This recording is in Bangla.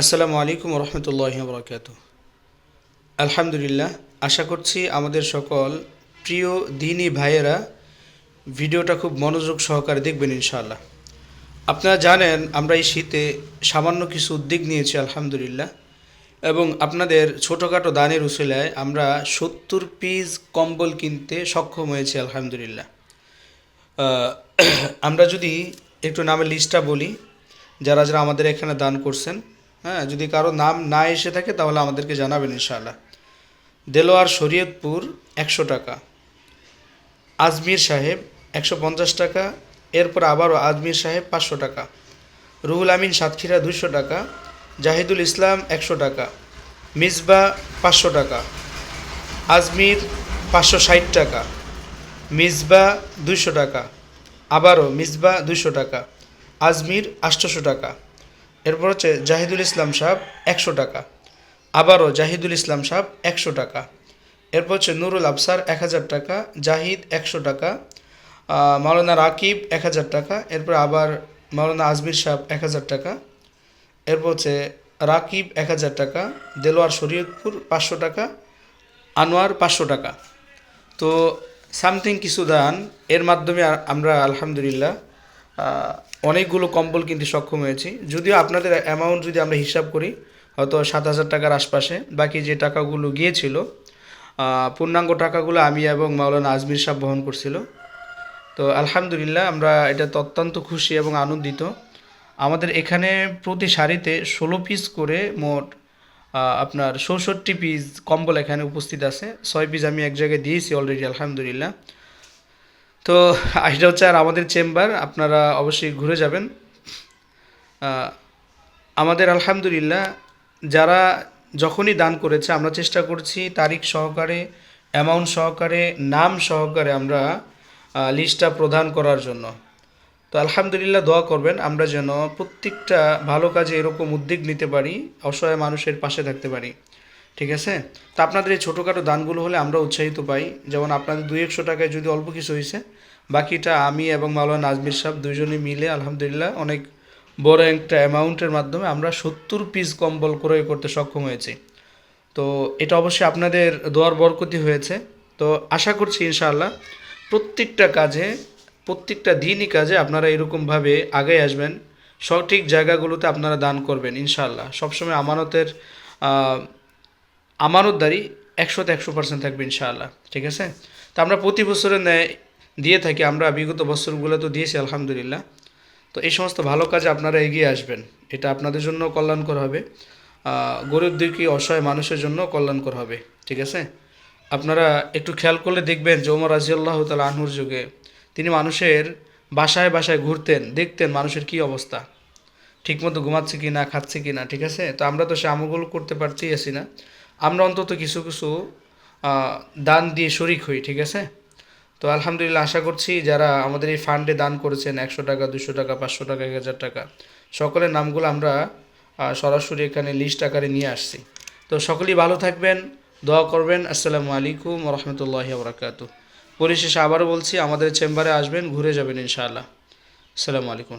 আসসালামু আলাইকুম রহমতুল্লাহ বরকাত আলহামদুলিল্লাহ, আশা করছি আমাদের সকল প্রিয় দিনী ভাইয়েরা ভিডিওটা খুব মনোযোগ সহকারে দেখবেন ইনশাআল্লাহ। আপনারা জানেন, আমরা এই শীতে সামান্য কিছু উদ্যোগ নিয়েছি, আলহামদুলিল্লাহ। এবং আপনাদের ছোটোখাটো দানের উসিলায় আমরা সত্তর পিস কম্বল কিনতে সক্ষম হয়েছি, আলহামদুলিল্লাহ। আমরা যদি একটু নামের লিস্টটা বলি, যারা যারা আমাদের এখানে দান করছেন হ্যাঁ যদি কারও নাম না এসে থাকে তাহলে আমাদেরকে জানাবেন ইনশাআল্লাহ। দেলোয়ার শরীয়তপুর একশো টাকা, আজমির সাহেব একশো পঞ্চাশ টাকা, এরপর আবারও আজমির সাহেব পাঁচশো টাকা, রুহুল আমিন সাতক্ষীরা দুশো টাকা, জাহিদুল ইসলাম একশো টাকা, মিসবা পাঁচশো টাকা, আজমির পাঁচশো ষাট টাকা, মিসবা দুইশো টাকা, আবারও মিসবা দুইশো টাকা, আজমির আটশোশো টাকা। এরপর হচ্ছে জাহিদুল ইসলাম সাহেব একশো টাকা। আবারও জাহিদুল ইসলাম সাহেব একশো টাকা। এরপর হচ্ছে নুরুল আফসার এক হাজার টাকা, জাহিদ একশো টাকা মাওলানা রাকিব এক হাজার টাকা, এরপর আবার মাওলানা আজমির সাহেব এক হাজার টাকা, এরপর হচ্ছে রাকিব এক হাজার টাকা, দেলোয়ার শরীয়তপুর পাঁচশো টাকা, আনোয়ার পাঁচশো টাকা। তো সামথিং কিছু দান, এর মাধ্যমে আমরা আলহামদুলিল্লাহ অনেকগুলো কম্বল কিনতে সক্ষম হয়েছি। যদিও আপনাদের অ্যামাউন্ট যদি আমরা হিসাব করি, হয়তো সাত হাজার টাকার আশপাশে, বাকি যে টাকাগুলো গিয়েছিল পূর্ণাঙ্গ টাকাগুলো আমি এবং মাওলানা আজমির সাহেব বহন করছিল। তো আলহামদুলিল্লাহ আমরা এটাতে অত্যন্ত খুশি এবং আনন্দিত। আমাদের এখানে প্রতি সারিতে ষোলো পিস করে মোট আপনার চৌষট্টি পিস কম্বল এখানে উপস্থিত আছে। ছয় পিস আমি এক জায়গায় দিয়েছি অলরেডি আলহামদুলিল্লাহ। তো এটা হচ্ছে আর আমাদের চেম্বার, আপনারা অবশ্যই ঘুরে যাবেন। আমাদের আলহামদুলিল্লাহ, যারা যখনই দান করেছে, আমরা চেষ্টা করছি তারিখ সহকারে অ্যামাউন্ট সহকারে, নাম সহকারে আমরা লিস্টটা প্রদান করার জন্য। তো আলহামদুলিল্লাহ দোয়া করবেন, আমরা যেন প্রত্যেকটা ভালো কাজে এরকম উদ্যোগ নিতে পারি, অসহায় মানুষের পাশে থাকতে পারি। ঠিক আছে? তো আপনাদের এই ছোটোখাটো দানগুলো হলে আমরা উৎসাহিত পাই। যেমন আপনাদের দুই একশো টাকায় যদি অল্প কিছু হয়েছে বাকিটা আমি এবং মাওলানা নাজমির সাহেব দুজনে মিলে আলহামদুলিল্লাহ অনেক বড় একটা অ্যামাউন্টের মাধ্যমে আমরা সত্তর পিস কম্বল ক্রয় করতে সক্ষম হয়েছি। তো এটা অবশ্যই আপনাদের দোয়ার বরকতি হয়েছে। তো আশা করছি ইনশাআল্লাহ প্রত্যেকটা কাজে, প্রত্যেকটা দিনই কাজে আপনারা এরকমভাবে আগে আসবেন। সঠিক জায়গাগুলোতে আপনারা দান করবেন ইনশাআল্লাহ। সবসময় আমানতের আমানতদারি একশোতে একশো পার্সেন্ট থাকবে ইনশাআল্লাহ ঠিক আছে? তো আমরা প্রতি বছরে ন্যায় দিয়ে থাকি আমরা বিগত বছরগুলো তো দিয়েছি আলহামদুলিল্লাহ। তো এই সমস্ত ভালো কাজে আপনারা এগিয়ে আসবেন এটা আপনাদের জন্য কল্যাণকর হবে। আহ, গরিব দুঃখী অসহায় মানুষের জন্য কল্যাণকর হবে ঠিক আছে? আপনারা একটু খেয়াল করলে দেখবেন যে ওমর রাজিয়াল্লাহ তাল আনহুর যুগে তিনি মানুষের বাসায় বাসায় ঘুরতেন দেখতেন মানুষের কি অবস্থা। ঠিকমতো ঘুমাচ্ছে কি না খাচ্ছে কি না ঠিক আছে? তো আমরা তো সে আমলগুলো করতে পারতেই আছি না। আমরা অন্তত কিছু কিছু দান দিয়ে শরিক হই, ঠিক আছে? তো আলহামদুলিল্লাহ আশা করছি যারা আমাদের এই ফান্ডে দান করেছেন একশো টাকা, দুশো টাকা, পাঁচশো টাকা, এক হাজার টাকা, সকলের নামগুলো আমরা সরাসরি এখানে লিস্ট আকারে নিয়ে আসছি। তো সকলেই ভালো থাকবেন, দোয়া করবেন। আসসালামু আলাইকুম রহমতুল্লাহ বরাকাতু পরিশেষে আবারও বলছি, আমাদের চেম্বারে আসবেন, ঘুরে যাবেন ইনশাআল্লাহ। আসসালামু আলাইকুম